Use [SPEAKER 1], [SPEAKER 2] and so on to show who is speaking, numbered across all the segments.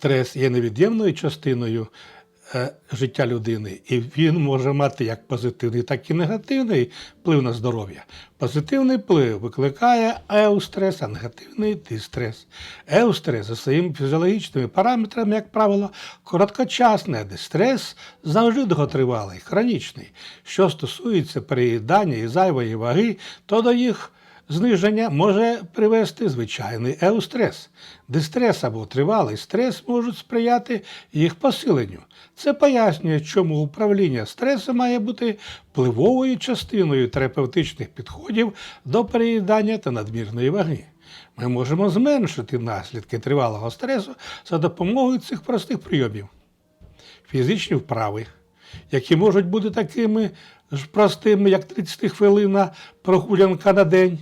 [SPEAKER 1] Стрес є невід'ємною частиною е, життя людини, і він може мати як позитивний, так і негативний вплив на здоров'я. Позитивний вплив викликає еустрес, а негативний дистрес. Еустрес за своїми фізіологічними параметрами, як правило, короткочасний, а дистрес завжди довготривалий, хронічний. Що стосується переїдання і зайвої ваги, то до їх Зниження може привести звичайний еустрес. Дистрес або тривалий стрес можуть сприяти їх посиленню. Це пояснює, чому управління стресом має бути впливовою частиною терапевтичних підходів до переїдання та надмірної ваги. Ми можемо зменшити наслідки тривалого стресу за допомогою цих простих прийомів фізичні вправи, які можуть бути такими ж простими, як 30 хвилина прогулянка на день,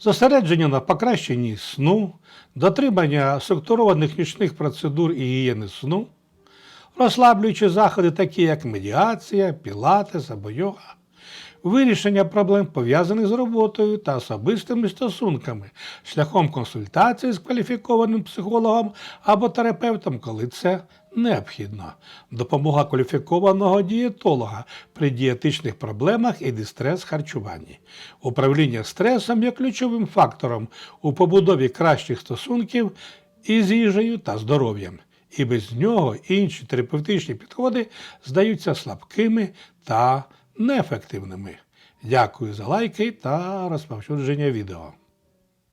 [SPEAKER 1] зосередження на покращенні сну, дотримання структурованих нічних процедур і гігієни сну, розслаблюючі заходи, такі як медіація, пілатес або йога, вирішення проблем, пов'язаних з роботою та особистими стосунками, шляхом консультації з кваліфікованим психологом або терапевтом, коли це необхідно, допомога кваліфікованого дієтолога при дієтичних проблемах і дистрес харчуванні. Управління стресом є ключовим фактором у побудові кращих стосунків із їжею та здоров'ям. І без нього інші терапевтичні підходи здаються слабкими та неефективними. Дякую за лайки та розповсюдження відео.